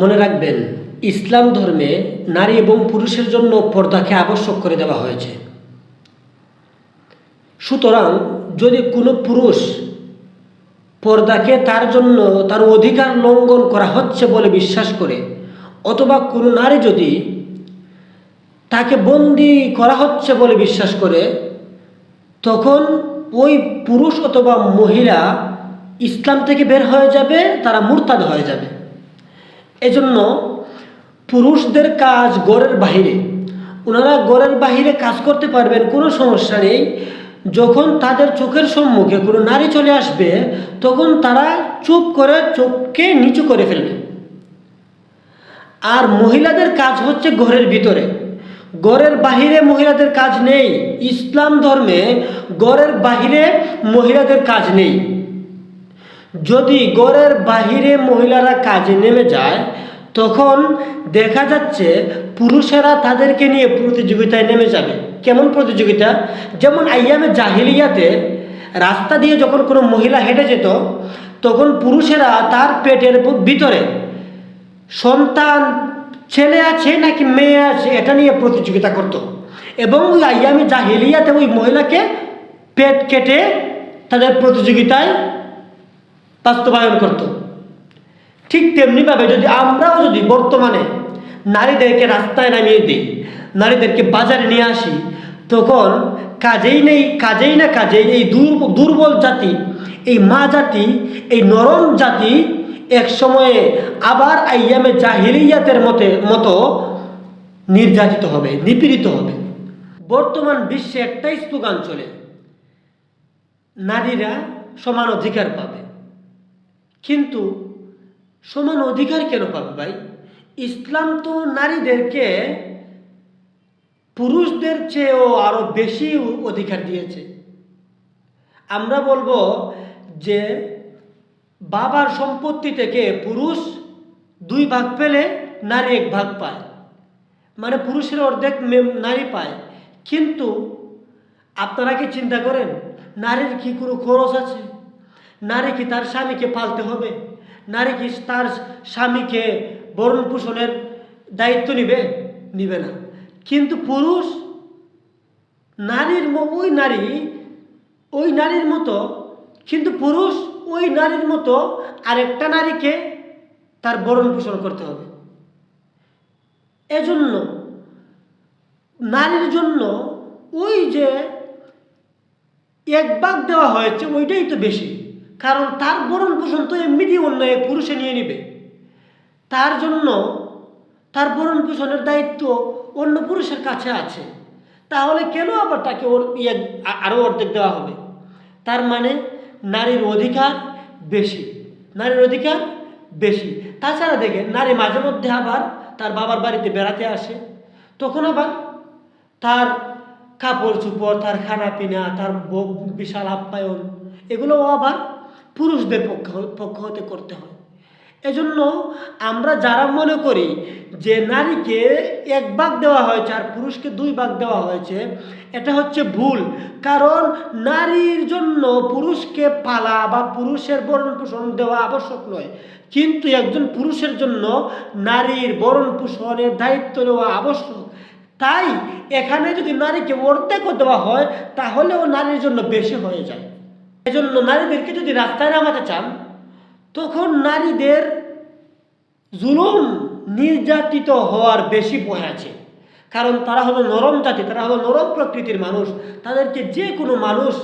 মনে রাখবেন, ইসলাম ধর্মে নারী এবং পুরুষের জন্য পর্দাকে আবশ্যক করে দেওয়া হয়েছে। সুতরাং যদি কোনো পুরুষ পর্দাকে তার জন্য তার অধিকার লঙ্ঘন করা হচ্ছে বলে বিশ্বাস করে, অথবা কোনো নারী যদি তাকে বন্দি করা হচ্ছে বলে বিশ্বাস করে, তখন ওই পুরুষ অথবা মহিলা ইসলাম থেকে বের হয়ে যাবে, তারা মুরতাদ হয়ে যাবে। এজন্য পুরুষদের কাজ গড়ের বাহিরে। ওনারা গড়ের বাহিরে কাজ করতে পারবেন, কোনো সমস্যা নেই। যখন তাদের চোখের সম্মুখে কোনো নারী চলে আসবে, তখন তারা চুপ করে চোখকে নিচু করে ফেলবে। আর মহিলাদের কাজ হচ্ছে ঘরের ভিতরে। ঘরের বাহিরে মহিলাদের কাজ নেই। ইসলাম ধর্মে ঘরের বাহিরে মহিলাদের কাজ নেই। যদি গড়ের বাহিরে মহিলারা কাজে নেমে যায়, তখন দেখা যাচ্ছে পুরুষেরা তাদেরকে নিয়ে প্রতিযোগিতায় নেমে যাবে। কেমন প্রতিযোগিতা? যেমন আইয়ামে জাহিলিয়াতে রাস্তা দিয়ে যখন কোনো মহিলা হেঁটে যেত, তখন পুরুষেরা তার পেটের ভিতরে সন্তান, ছেলে আছে নাকি মেয়ে আছে, এটা নিয়ে প্রতিযোগিতা করত। এবং ওই আইয়ামে জাহিলিয়াতে ওই মহিলাকে পেট কেটে তাদের প্রতিযোগিতায় বাস্তবায়ন করত। ঠিক তেমনিভাবে যদি আমরাও যদি বর্তমানে নারীদেরকে রাস্তায় নামিয়ে দিই, নারীদেরকে বাজারে নিয়ে আসি, তখন কাজেই নেই, কাজেই না কাজেই এই দুর্ব- দুর্বল জাতি, এই মা জাতি, এই নরম জাতি এক সময়ে আবার আইয়ামে জাহিলিয়াতের মতে, মতো নির্যাতিত হবে, নিপীড়িত হবে। বর্তমান বিশ্বে একটাই স্লোগান চলে, নারীরা সমান অধিকার পাবে। কিন্তু সমান অধিকার কেন পাবে ভাই? ইসলাম তো নারীদেরকে পুরুষদের চেয়েও আরও বেশি অধিকার দিয়েছে। আমরা বলব যে বাবার সম্পত্তি থেকে পুরুষ দুই ভাগ পেলে নারী এক ভাগ পায়। মানে পুরুষের অর্ধেক নারী পায়। কিন্তু আপনারা কি চিন্তা করেন, নারীর কি কোনো খরচ আছে? নারী কি তার স্বামীকে পালতে হবে? নারী কি তার স্বামীকে বরণ পোষণের দায়িত্ব নিবে? নিবে না। কিন্তু পুরুষ, নারীর ওই নারী, ওই নারীর মতো, কিন্তু পুরুষ ওই নারীর মতো আরেকটা নারীকে তার বরণ পোষণ করতে হবে। এজন্য নারীর জন্য ওই যে এক ভাগ দেওয়া হয়েছে, ওইটাই তো বেশি। কারণ তার বরণ পোষণ তো এমনিতেই অন্য এক পুরুষে নিয়ে নিবে। তার জন্য তার ভরণ পোষণের দায়িত্ব অন্য পুরুষের কাছে আছে। তাহলে কেন আবার তাকে ওর ইয়ে আরও অর্ধেক দেওয়া হবে? তার মানে নারীর অধিকার বেশি, নারীর অধিকার বেশি। তাছাড়া দেখেন, নারী মাঝে মধ্যে আবার তার বাবার বাড়িতে বেড়াতে আসে। তখন আবার তার কাপড় চোপড়, তার খানা পিনা তার বিশাল আপ্যায়ন, এগুলোও আবার পুরুষদের পক্ষ পক্ষ হতে করতে হয়। এজন্য আমরা যারা মনে করি যে নারীকে এক ভাগ দেওয়া হয়েছে আর পুরুষকে দুই ভাগ দেওয়া হয়েছে, এটা হচ্ছে ভুল। কারণ নারীর জন্য পুরুষকে পালা বা পুরুষের বরণ পোষণ দেওয়া আবশ্যক নয়। কিন্তু একজন পুরুষের জন্য নারীর বরণ পোষণের দায়িত্ব নেওয়া আবশ্যক। তাই এখানে যদি নারীকে অর্ধেকও দেওয়া হয়, তাহলেও নারীর জন্য বেশি হয়ে যায়। এজন্য নারীদেরকে যদি রাস্তায় নামাতে চান, তখন নারীদের জুলুম নির্যাতিত হওয়ার বেশি ভয় আছে। কারণ তারা হলো নরম জাতি, তারা হলো নরম প্রকৃতির মানুষ। তাদেরকে যে কোনো মানুষ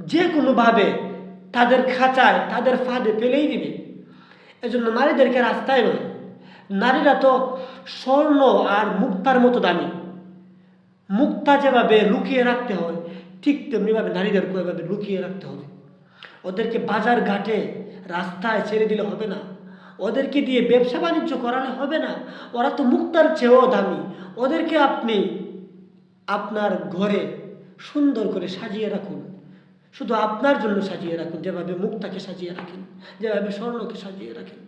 যে কোনোভাবে তাদের খাঁচায়, তাদের ফাঁদে ফেলেই দিবে। এজন্য নারীদেরকে রাস্তায় নয়, নারীরা তো স্বর্ণ আর মুক্তার মতো দামি। মুক্তা যেভাবে লুকিয়ে রাখতে হয়, ঠিক তেমনিভাবে নারীদেরকে এভাবে লুকিয়ে রাখতে হবে। ওদেরকে বাজার ঘাটে রাস্তায় ছেড়ে দিলে হবে না। ওদেরকে দিয়ে ব্যবসা বাণিজ্য করালে হবে না। ওরা তো মুক্তার চেয়েও দামি। ওদেরকে আপনি আপনার ঘরে সুন্দর করে সাজিয়ে রাখুন। শুধু আপনার জন্য সাজিয়ে রাখুন, যেভাবে মুক্তাকে সাজিয়ে রাখেন, যেভাবে স্বর্ণকে সাজিয়ে রাখেন।